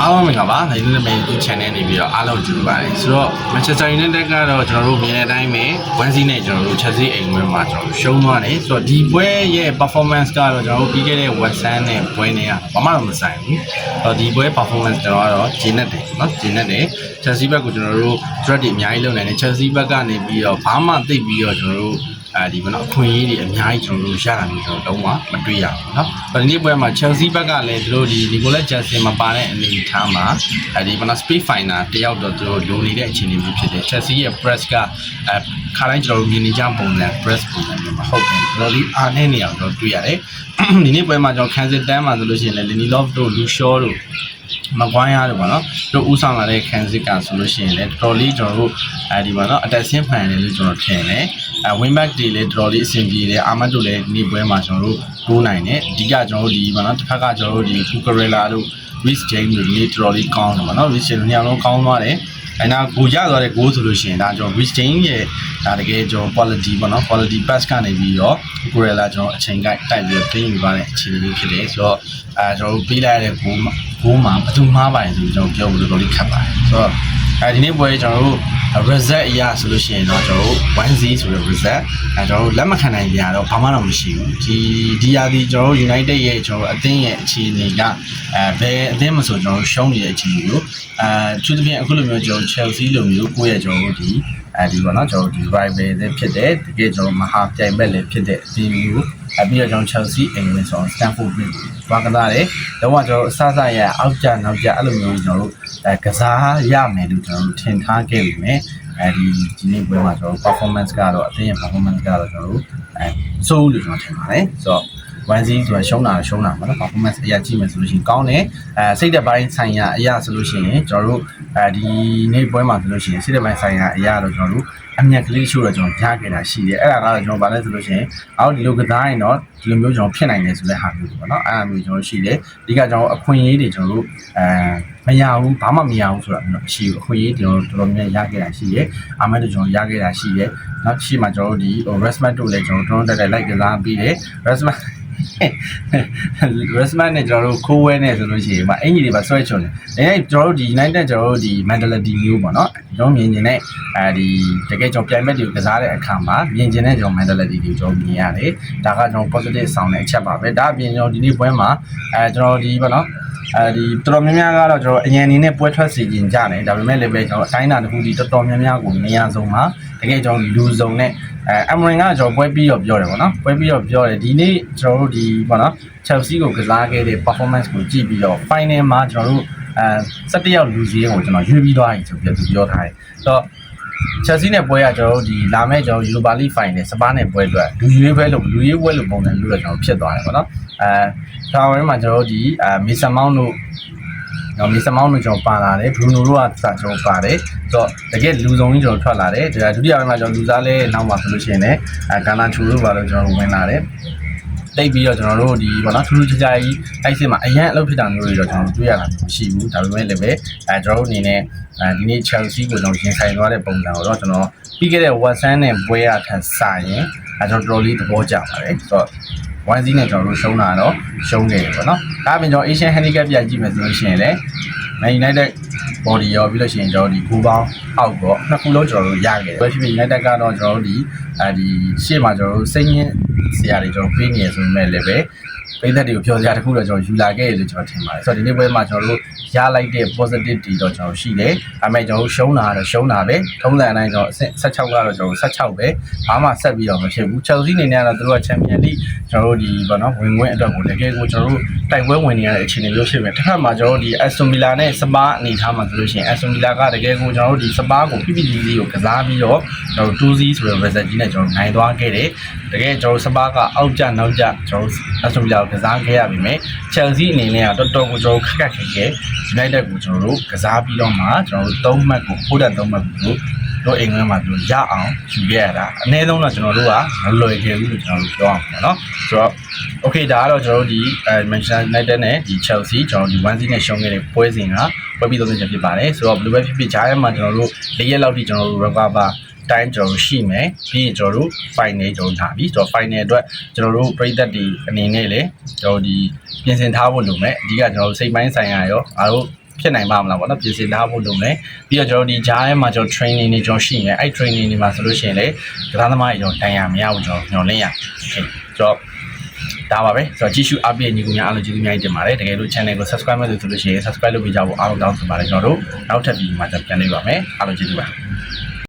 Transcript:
အားလုံးမင်္ဂလာပါနိုင်နေမယ် YouTube channel နေပြီးတော့အားလုံးကြိုပါတယ်ဆိုတော့ Manchester United ကတော့ကျွန်တော်တို့မြင်တဲ့အတိုင်းပဲ1 0နဲ့ကျွန်တော်တို့ Chelsea အိမ်ဝင်းမှာကျွန်တော်တို့ရှုံးသွားတယ်ဆိုတော့ဒီပွဲရဲ့ performance ကတော့ကျွန်တော်တို့ပြီးခဲ့တဲ့ West Ham နဲ့ပွဲနဲ့ကဘာမှတော့မဆိုင်ဘူးဆိုတော့ဒီပွဲ performance ကျွန်တော်ကတော့ဂျင်းနဲ့တယ်เนาะဂျင်းနဲ့တယ် Chelsea ဘက်ကိုကျွန်တော်တို့ threat တွေအများကြီးလုပ်နိုင်တယ် Chelsea ဘက်ကနေပြီးတော့ဘာမှသိပ်ပြီးတော့ကျွန်တော်တို့ အဲဒီဘောနော်အခွင့်အရေးတွေအများကြီးကျွန်တော်တို့ရတာမျိုးကျွန်တော်တော့မတွေ့ရဘူးเนาะဒီနေ့ပွဲမှာ Chelsea ဘက်ကလည်းသူတို့ဒီ Nicolas Jackson မပါတဲ့အနေအထားမှာအဲဒီဘောနော် speed finder တယောက်တော့သူတို့လိုနေတဲ့အခြေအနေမျိုးဖြစ်တယ် Chelsea ရဲ့ press ကအဲခါတိုင်းကျွန်တော်တို့မြင်နေကြပုံစံ press ပုံစံမျိုးမဟုတ်ဘူးတော်တော်လေးအားနည်းနေအောင်ကျွန်တော်တွေ့ရတယ်ဒီနေ့ပွဲမှာကျွန်တော် Kansas တန်းမှာဆိုလို့ရှိရင်လည်း Lindelof တို့ Lucio တို့ မကွိုင်းရတယ်ပေါ့နော်တို့ဥဆောင်လာတဲ့ခံစစ်ကဆိုလို့ရှိရင်လည်းတော်တော်လေးကျွန်တော်တို့အဲဒီပေါ့နော်အတက်ဆင်းဖန်တယ်လို့ကျွန်တော်ထင်တယ်အဲ win back တွေလည်းတော်တော်လေးအဆင်ပြေတယ်အာမတ်တို့လည်းဒီပွဲမှာကျွန်တော်တို့တိုးနိုင်တယ်အဓိကကျွန်တော်တို့ဒီပေါ့နော်တစ်ခါကကျွန်တော်တို့ဒီ Cucurella တို့ Rich James တို့ဒီတော်တော်လေးကောင်းတယ်ပေါ့နော် Rich James ညောင်လုံးကောင်းသွားတယ် အဲနာကိုရသွားတဲ့ goal ဆိုလို့ရှိရင်ဒါကျွန်တော် Rich James ရဲ့ဒါတကယ်ကျွန်တော် quality ပေါ့နော် quality pass ကနေပြီးတော့ Cucurella ကျွန်တော်အချိန်ကိုက်တိုက်ပြီးတော့တင်းယူပါတဲ့အခြေအနေလေးဖြစ်တယ်ဆိုတော့အဲကျွန်တော်တို့ပေးလိုက်တဲ့ goal မှာ goal မှာဘယ်သူမှားပါလဲဆိုပြီးကျွန်တော်ပြောဖို့တော်တော်လေးခက်ပါတယ်ဆိုတော့အဲဒီနေ့ပွဲကျွန်တော်တို့ result အရာဆိုလို့ရှိရင်တော့ကျွန်တော်တို့ 1Z ဆိုတဲ့ result အဲကျွန်တော်တို့လက်မခံနိုင်ကြတော့ဘာမှတော့မရှိဘူးဒီဒီရာဒီကျွန်တော်တို့ United ရဲ့ကျွန်တော်တို့အသင်းရဲ့အခြေအနေကအဲဘယ်အသင်းမဆိုကျွန်တော်တို့ရှုံးနေတဲ့အခြေအနေကိုအဲသူသဖြင့်အခုလိုမျိုးကျွန်တော် Chelsea လိုမျိုးကိုယ့်ရဲ့ကျွန်တော်တို့ဒီအဲဒီပေါ့နော်ကျွန်တော်တို့ဒီ rival တွေဖြစ်တဲ့တကယ်ကျွန်တော်မဟာပြိုင်ဘက်လည်းဖြစ်တဲ့အသင်းမျိုး အပြီးတော့ကျွန်တော် Chelsea အိမ်ဝင်ဆို Stamford Bridge ဘာကစားတယ်တော့ကျွန်တော်အစစရအောက်ကြနောက်ကြအဲ့လိုမျိုးကျွန်တော်တို့အဲကစားရမယ်လို့ကျွန်တော်တို့ထင်ထားခဲ့ပြီမယ်အဲဒီဒီနေ့ပွဲမှာကျွန်တော် performance ကတော့အသင်းရဲ့ performance ကတော့ကျွန်တော်တို့အဲစိုးလို့ကျွန်တော်ထင်ပါတယ်ဆိုတော့ 1 0ဆိုတာရှုံးတာရှုံးတာပေါ့နော် performance အရာကြည့်မယ်ဆိုလို့ရှိရင်ကောင်းတယ်အဲစိတ်သက်ပိုင်းဆိုင်ရာအရာဆိုလို့ရှိရင်ကျွန်တော်တို့အဲဒီနေ့ပွဲမှာဆိုလို့ရှိရင်စိတ်သက်ပိုင်းဆိုင်ရာအရာတော့ကျွန်တော်တို့အမြက်ကလေးရှို့တော့ကျွန်တော်ကြားခဲ့တာရှိတယ်အဲ့ဒါကတော့ကျွန်တော်ဗာလဲဆိုလို့ရှိရင်အောက်ဒီလိုကစားရင်တော့ဒီလိုမျိုးကျွန်တော်ဖြစ်နိုင်တယ်ဆိုတဲ့ဟာမျိုးပေါ့နော်အဲ့ဒါမျိုးကျွန်တော်ရှိတယ်ဒီကကျွန်တော်အခွင့်အရေးတွေကျွန်တော်တို့အဲမရဘူးဘာမှမရဘူးဆိုတာမျိုးရှိဘူးအခွင့်အရေးကျွန်တော်တော်တော်များများရခဲ့တာရှိတယ်အာမတ်တို့ကျွန်တော်ရခဲ့တာရှိတယ်နောက်ရှိမှကျွန်တော်တို့ဒီ restment တို့လည်းကျွန်တော်တို့တက်တက်လိုက်ကစားပြီးတယ် restment Resman နဲ့ကျွန်တော်တို့ခိုးဝဲနေဆိုလို့ရှိရင်မအင်ကြီးတွေပါဆွဲချွန်တယ်။အဲကျွန်တော်တို့ဒီ United ကျွန်တော်တို့ဒီ mentality မျိုးပေါ့နော်။ကျွန်တော်မြင်နေတဲ့အဲဒီတကယ်ကျွန်တော်ပြိုင်ဘက်တွေကိုကစားတဲ့အခါမှာမြင်ကျင်တဲ့ကျွန်တော် mentality တွေကိုကျွန်တော်မြင်ရတယ်။ဒါကကျွန်တော် positive ဆောင်တဲ့အချက်ပါပဲ။ဒါအပြင်ကျွန်တော်ဒီနေ့ပွဲမှာအဲကျွန်တော်ဒီပေါ့နော်အဲဒီတော်တော်များများကတော့ကျွန်တော်အရင်အနေနဲ့ပွဲထွက်စီခြင်းကြတယ်ဒါပေမဲ့လည်းပဲကျွန်တော်အတိုင်းအတာတစ်ခုဒီတော်တော်များများကိုနေရာဆုံးမှာတကယ်ကျွန်တော်လူစုံနဲ့ အဲအမရင်ကကျွန်တော်ပွဲပြီးတော့ပြောတယ်ပေါ့နော်ပွဲပြီးတော့ပြောတယ်ဒီနေ့ကျွန်တော်တို့ဒီပေါ့နော် Chelsea ကိုကစားခဲ့တဲ့ performance ကိုကြည့်ပြီးတော့ final မှာကျွန်တော်တို့အဲ17ယောက်လူစည်းကိုကျွန်တော်ရွေးပြီးသွားပြီဆိုပြီးသူပြောထားတယ်ဆိုတော့ Chelsea နဲ့ပွဲကကျွန်တော်တို့ဒီလာမယ့်ကျွန်တော် Europa League final စပါးနဲ့ပွဲအတွက်လူရွေးပွဲလို့လူရွေးပွဲလို့ပုံစံမျိုးတော့ကျွန်တော်ဖြစ်သွားတယ်ပေါ့နော်အဲဒါဝင်မှာကျွန်တော်တို့ဒီအဲမီဆာမောင်းတို့ နော်မီဆာမောင်းတို့ကျွန်တော်ပါလာတယ်ဘရူနိုတို့ကစကျွန်တော်ပါတယ်ဆိုတော့တကယ်လူစုံကြီးကျွန်တော်ထွက်လာတယ်ဒါဒုတိယပိုင်းမှာကျွန်တော်လူစားလဲနောက်မှာဆိုလို့ရှိရင်လည်းအဲဂါနာချူတို့ပါလို့ကျွန်တော်ဝင်လာတယ်တိတ်ပြီးတော့ကျွန်တော်တို့ဒီဘောနော်ထူးထူးခြားခြားကြီးအဲ့စစ်မှာအရန်အလုပ်ဖြစ်တာမျိုးတွေတော့ကျွန်တော်တွေ့ရတာမရှိဘူးဒါပေမဲ့လည်းပဲအဲကျွန်တော်တို့အနေနဲ့အဲဒီနေ့ Chelsea ကိုကျွန်တော်ရင်ဆိုင်သွားတဲ့ပုံစံကိုတော့ကျွန်တော်ပြီးခဲ့တဲ့ Watson နဲ့ပွဲရထက်စာရင်အဲကျွန်တော်တော်တော်လေးသဘောကျပါတယ်ဆိုတော့ 1 0နဲ့ကျွန်တော်တို့ရှုံးတာတော့ရှုံးနေတယ်ပေါ့နော်ဒါအပြင်ကျွန်တော် Asian Handicap ပြကြည့်မယ်ဆိုလို့ရှိရင်လည်း Man United body ရောပြီးလို့ရှိရင်ကျွန်တော်ဒီဂိုးပေါင်းအောက်တော့နှစ်ခုလုံးကျွန်တော်တို့ရခဲ့တယ်ပဲဖြစ်ဖြစ် United ကတော့ကျွန်တော်တို့ဒီအဲဒီရှေ့မှာကျွန်တော်တို့စိတ်ညစ်စရာတွေကျွန်တော်ပေးနေရဆိုပေမဲ့လည်းပဲ ပိသက်တွေကိုပြောစရာတခုတော့ကျွန်တော်ယူလာခဲ့ရလို့ကျွန်တော်ထင်ပါတယ်ဆိုတော့ဒီနေ့ပွဲမှာကျွန်တော်တို့ရလိုက်တဲ့ positive တွေတော့ကျွန်တော်ရှိတယ်ဒါပေမဲ့ကျွန်တော်တို့ရှုံးတာကတော့ရှုံးတာပဲထုံးစံအတိုင်းကျွန်တော်အဆင့်16ကတော့ကျွန်တော်16ပဲဘာမှဆက်ပြီးတော့မဖြစ်ဘူး Chelsea အနေနဲ့ကတော့သူတို့က Champions League ကျွန်တော်တို့ဒီဘောနော်ဝင်ဝင်အတွက်ကိုတကယ်ကိုကျွန်တော်တို့တိုက်ပွဲဝင်နေရတဲ့အခြေအနေမျိုးဖြစ်မယ်တစ်ခါမှာကျွန်တော်တို့ဒီ Aston Villa နဲ့ Spa အနေထားမှာဆိုလို့ရှိရင် Aston Villa ကတကယ်ကိုကျွန်တော်တို့ဒီ Spa ကို PPG ကိုကစားပြီးတော့ကျွန်တော်တို့2-0ဆိုတဲ့ result ကြီးနဲ့ကျွန်တော်နိုင်သွားခဲ့တယ်တကယ်ကျွန်တော်တို့ Spa ကအောက်ကျနောက်ကျကျွန်တော်တို့ Aston Villa ကိုကစားခဲ့ရပြီမယ် Chelsea အနေနဲ့ကတော်တော်ကိုကျွန်တော်ခက်ခက်ခဲခဲ United ကိုကျွန်တော်တို့ကစားပြီးတော့မှကျွန်တော်တို့3မှတ်ကိုဖိုးတဲ့3မှတ်ကိုတို့အိမ်ထဲမှာသူရအောင်ယူခဲ့ရတာအနည်းဆုံးတော့ကျွန်တော်တို့ကမလွယ်ခဲ့ဘူးလို့ကျွန်တော်တို့ပြောအောင်ပေါ့နော်ဆိုတော့ okay ဒါကတော့ကျွန်တော်တို့ဒီအဲ Manchester United နဲ့ဒီ Chelsea ကျွန်တော်ဒီ1-0နဲ့ရှုံးခဲ့တဲ့ပွဲစဉ်ကပွဲပြီးသုံးချက်ဖြစ်ပါတယ်ဆိုတော့ဘယ်လိုပဲဖြစ်ဖြစ်ဂျားရဲမှာကျွန်တော်တို့၄ရက်လောက်ထိကျွန်တော်တို့ recover တိုင်းကျွန်တော်တို့ရှိမယ်ပြီးရင်ကျွန်တော်တို့ final ကျွန်တော်လာပြီကျွန်တော် final အတွက်ကျွန်တော်တို့ပြည်သက်တွေအနေနဲ့လည်းကျွန်တော်ဒီပြင်ဆင်ထားဖို့လိုမယ်အဓိကကျွန်တော်တို့စိတ်ပိုင်းဆိုင်ရာရောအားတို့ဖြစ်နိုင်ပါမလားပေါ့နော်ပြင်ဆင်ထားဖို့လုပ်မယ်ပြီးတော့ကျွန်တော်တို့ဒီဂျားထဲမှာကျွန်တော် training တွေကျွန်တော်ရှိနေအဲ့ training တွေမှာဆိုလို့ရှိရင်လေကစားသမားတွေကျွန်တော်တိုင်ရမရဘူးကျွန်တော်ညွှန်လင်းရကျွန်တော်ဒါပါပဲဆိုတော့ကြည့်ရှုအပြည့်ညီကူများအားလုံးကျေးဇူးများတင်ပါတယ်တကယ်လို့ channel ကို subscribe လုပ်ဆိုလို့ရှိရင် subscribe လုပ်ပေးကြဖို့အားလုံးတောင်းဆိုပါတယ်ကျွန်တော်တို့နောက်ထပ်ဗီဒီယိုမှာကျွန်တော်ပြန်နေပါမယ်အားလုံးကျေးဇူးပါ